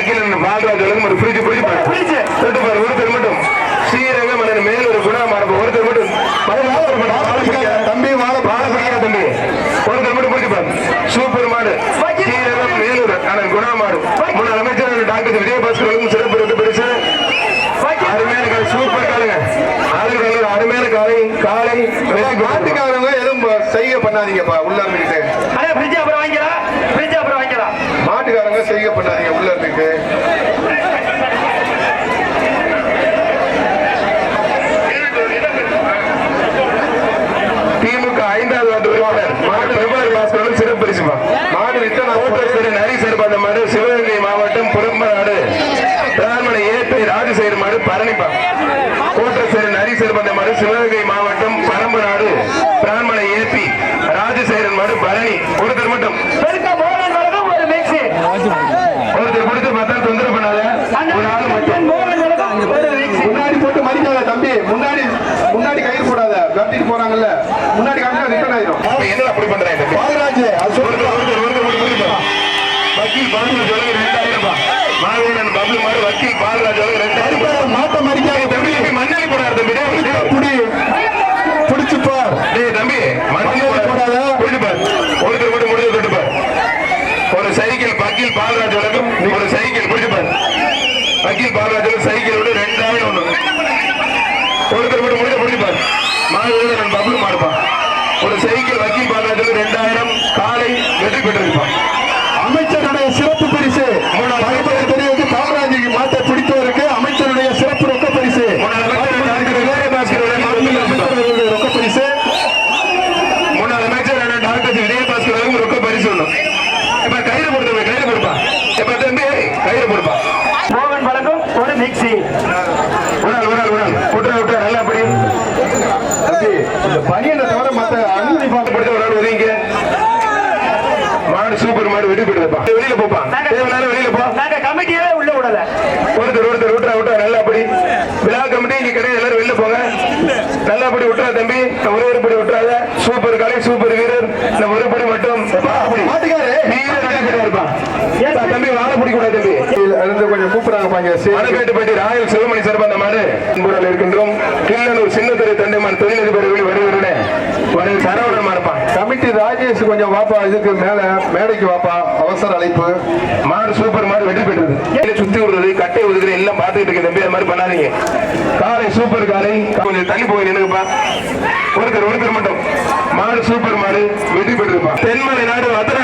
அகிலன் பாலராஜ் வழங்கும் ஒரு பிரிச்சு பிடிச்சு பாரு. பிரிச்சு. தொட்டு பாரு ஒருத்தர் மட்டும். ஸ்ரீரங்க மன்னன் மேல் ஒரு குணா மரபு ஒருத்தர் மட்டும். தம்பி வாழ பிடிக்காத தம்பி. ஒருத்தர் மட்டும் பிடிச்சு பாரு. சூப்பர் மாடு. ஸ்ரீரங்கம் மேலூர் அண்ணன் குணா மாடு. முன்னாள் அமைச்சர் டாக்டர் விஜயபாஸ்கர் வழங்கும் சிறப்பு ரெண்டு பரிசு. அருமையான காலை சூப்பர் காலுங்க ஆளுநர் அருமையான காலை காலை. மாட்டுக்காரங்க எதுவும் செய்கை பண்ணாதீங்கப்பா உள்ள பண்ணாதீங்க திமுக ஐந்தாவது வார்டு உறுப்பினர் மாடு பாஸ்கரன் சிறப்பு பரிசுமா மாடு விட்டு நான் நரி சேர்பாந்த மாடு சிவகங்கை மாவட்டம் புறம்பநாடு பிராமணை ஏபி ராஜசேகர் மாடு பரணிப்பா. கோட்டை நரி சேர்பாந்த மாடு சிவகங்கை மாவட்டம் பரம்பநாடு. பிராமணை ஏபி ராஜசேகரன் மாடு பரணி. ஒருத்தர் மட்டும் பெருக்க மோகன் வழங்கும் ஒரு மிக்ஸி ஒருத்தர் கொடுத்து பார்த்தா தொந்தரவு பண்ணாத ஒரு ஆள் மட்டும் மோகன் வழங்கும் ஒரு மிக்ஸி முன்னாடி போட்டு மறிக்காத தம்பி முன்னாடி முன்னாடி கயிறு போடாத. கட்டிட்டு போறாங்கல்ல. முன்னாடி காட்டினா ரிட்டர்ன் ஆயிரும். என்ன அப்படி பண்றேன் பாலராஜ் அது கொடுப்பா வக்கீல் பாலராஜ் சொல்லுங்க ரெண்டாயிரம் ரூபாய் மாவீரன் பப்ளு மாடு வக்கீல் பாலராஜ் சொல்லுங்க ரெண்டாயிரம் ரூபாய் மாட்டை மறிக்காத தம்பி தம்பி. மண்ணலி போடாரு தம்பி. புடி புடிச்சு பார் டேய் தம்பி மண்ணலி போடாத போடாத. புரிஞ்சு பாரு ஒருத்தர் மட்டும் முடிஞ்சு தொட்டு பாரு ஒரு சைக்கிள் வக்கீல் பாலராஜ் வழக்கம் ஒரு சைக்கிள் புரிஞ்சு பாரு வக்கீல் பாலராஜ் சைக்கிளோட ரெண்டாயிரம் ஒண்ணு ஒருத்தர் மட்டும் முடிஞ்ச புரிஞ்சு பாரு மாவீரன் பப்ளு மாடுப்பா ஒரு சைக்கிள் வக்கீல் பாலராஜ் ரெண்டாயிரம் காலை வெற்றி பெற்றிருப்பான் அமைச்சருடைய சிறப்பு பரிசு. தெரிவித்து காமராஜுக்கு மாட்டை பிடித்தவருக்கு அமைச்சருடைய சிறப்பு ரொக்க பரிசு. ரொக்க பரிசு. முன்னாள் அமைச்சர் டாக்டர் விஜயபாஸ்கர் ரொக்க பரிசு ஒண்ணும் இப்ப கயிறு கொடுத்து கயிறு கொடுப்பா இப்ப தம்பி கயிறு கொடுப்பா மோகன் வழங்கும் ஒரு மிக்ஸி ஒரு நாள் ஒரு நாள் ஒரு நாள் விட்டுற விட்டுற நல்லா அப்படி தம்பி இந்த பனியனை தவிர மத்த அனுமதி பார்க்க படுத்த ஒரு நாள் ஒதுங்க மாடு சூப்பர் மாடு வெடி போடுறப்பா வெளியில போப்பா. தேவையான வெளியில போ. நாங்க கமிட்டியவே உள்ள விடல. ஒருத்தர் ஒருத்தர் விட்டுறா விட்டுறா நல்லா அப்படி விழா கமிட்டி இங்க கிடையாது எல்லாரும் வெளில போங்க. நல்லா அப்படி விட்டுறா தம்பி. ஒரே ஒரு படி விட்டுறாத. சூப்பர் கலை சூப்பர் வீரர். இந்த ஒரு படி மட்டும். மாட்டுக்காரு. தம்பி வாழ பிடிக்க கூடாது தம்பி இருந்து கொஞ்சம் கூப்பிடுறாங்க பாங்க சரி மணப்பேட்டுப்பட்டி ராயல் சிவமணி சிறப்பான மாடு. முறையில் இருக்கின்றோம். கிள்ளனூர் சின்னத்துறை தண்டைமான் தொழிலதிபர் வெளி வருவருடைய ஒரு சரவணன் மாறுப்பான் கமிட்டி ராஜேஷ் கொஞ்சம் வாப்பா இதுக்கு மேல மேடைக்கு வாப்பா. அவசர அழைப்பு. மாடு சூப்பர் மாடு வெற்றி பெற்றது. கீழே சுத்தி விடுறது கட்டை ஒதுக்குறது எல்லாம் பார்த்துட்டு இருக்க தம்பி அது மாதிரி பண்ணாதீங்க. காரை சூப்பர் காரை கொஞ்சம் தள்ளி போய் நின்னுங்கப்பா ஒருத்தர் ஒருத்தர் மட்டும். மாடு சூப்பர் மாடு வெற்றி பெற்றிருப்பா. தென்மலை நாடு அத்தனை